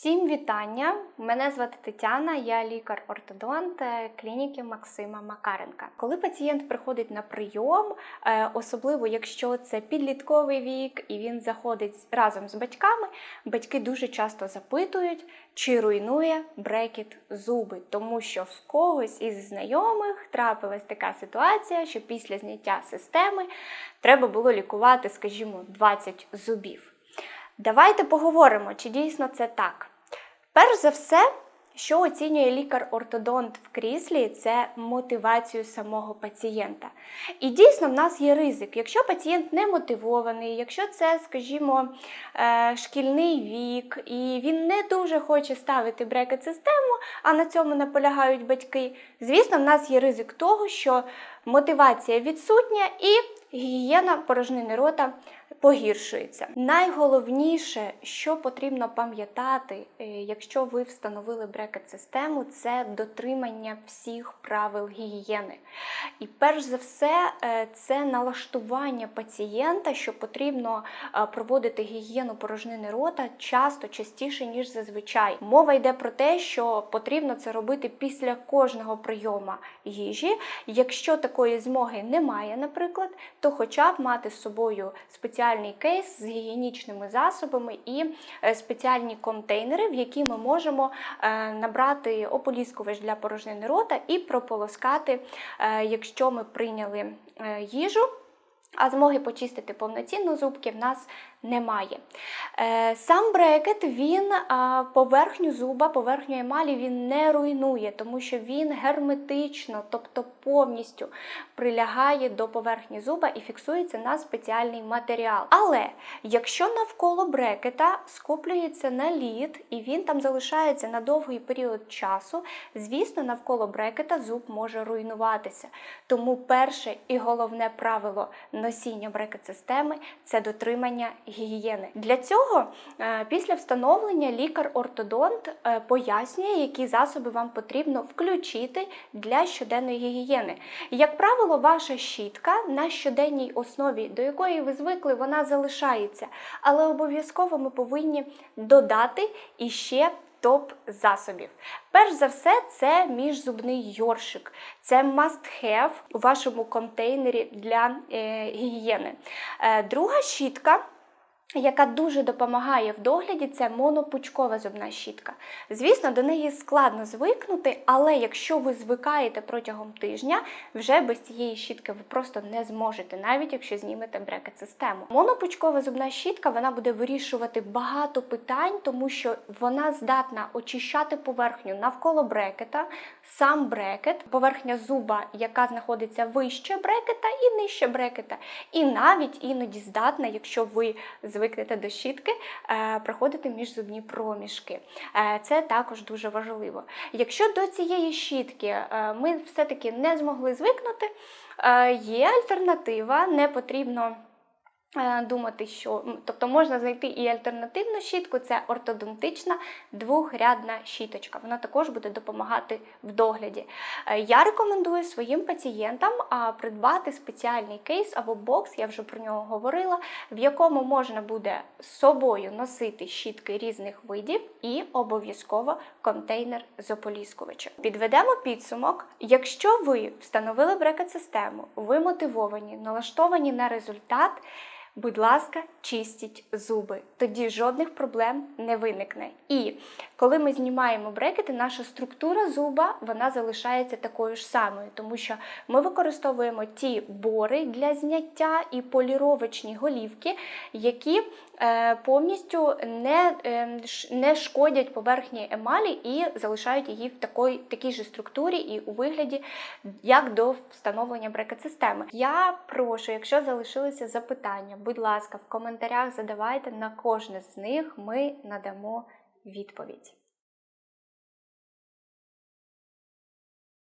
Всім вітання! Мене звати Тетяна, я лікар-ортодонт е, клініки Максима Макаренка. Коли пацієнт приходить на прийом, е, особливо якщо це підлітковий вік і він заходить разом з батьками, батьки дуже часто запитують, чи руйнує брекет зуби, тому що в когось із знайомих трапилась така ситуація, що після зняття системи треба було лікувати, скажімо, 20 зубів. Давайте поговоримо, чи дійсно це так. Перш за все, що оцінює лікар-ортодонт в кріслі, це мотивацію самого пацієнта. І дійсно в нас є ризик. Якщо пацієнт не мотивований, якщо це, скажімо, е, шкільний вік, і він не дуже хоче ставити брекет-систему, а на цьому наполягають батьки, звісно, в нас є ризик того, що мотивація відсутня і гігієна порожнини рота погіршується. Найголовніше, що потрібно пам'ятати, е, якщо ви встановили брекет-систему, це дотримання всіх правил гігієни. І перш за все, е, це налаштування пацієнта, що потрібно е, проводити гігієну порожнини рота часто, частіше, ніж зазвичай. Мова йде про те, що потрібно це робити після кожного прийому їжі. Якщо такої змоги немає, наприклад, то хоча б мати з собою спеціальний кейс з гігієнічними засобами і е, спеціальні контейнери, в які ми можемо е, набрати ополіскувач для порожнини рота і прополоскати, е, якщо ми прийняли їжу. А змоги почистити повноцінно зубки в нас немає. Е, сам брекет, він поверхню зуба, поверхню емалі він не руйнує, тому що він герметично, тобто повністю прилягає до поверхні зуба і фіксується на спеціальний матеріал. Але якщо навколо брекета скоплюється наліт і він там залишається на довгий період часу, звісно, навколо брекета зуб може руйнуватися. Тому перше і головне правило носіння брекет-системи це дотримання гігієни. Для цього е, після встановлення лікар-ортодонт е, пояснює, які засоби вам потрібно включити для щоденної гігієни. Як правило, ваша щітка на щоденній основі, до якої ви звикли, вона залишається, але обов'язково ми повинні додати іще топ засобів. Перш за все, це міжзубний йоршик. Це must have у вашому контейнері для е, гігієни. Е, друга щітка яка дуже допомагає в догляді, це монопучкова зубна щітка. Звісно, до неї складно звикнути, але якщо ви звикаєте протягом тижня, вже без цієї щітки ви просто не зможете, навіть якщо знімете брекет-систему. Монопучкова зубна щітка вона буде вирішувати багато питань, тому що вона здатна очищати поверхню навколо брекета, сам брекет, поверхня зуба, яка знаходиться вище брекета і нижче брекета. І навіть іноді здатна, якщо ви звикаєте звикнете до щітки, е, проходити міжзубні проміжки. Е, це також дуже важливо. Якщо до цієї щітки е, ми все-таки не змогли звикнути, є альтернатива, не потрібно. Е, думати, що тобто можна знайти і альтернативну щітку, це ортодонтична двохрядна щіточка. Вона також буде допомагати в догляді. Е, я рекомендую своїм пацієнтам придбати спеціальний кейс або бокс, я вже про нього говорила, в якому можна буде з собою носити щітки різних видів і обов'язково контейнер з ополіскувачем. Підведемо підсумок. Якщо ви встановили брекет-систему, ви мотивовані, налаштовані на результат. Будь ласка, чистіть зуби, тоді жодних проблем не виникне. І коли ми знімаємо брекети, наша структура зуба вона залишається такою ж самою, тому що ми використовуємо ті бори для зняття і поліровочні голівки, які е, повністю не е, не шкодять поверхні емалі і залишають її в такій, в такій же структурі і у вигляді, як до встановлення брекет-системи. Я прошу, якщо залишилися запитання, будь ласка, в коментарях задавайте на кожне з них, ми надамо відповідь.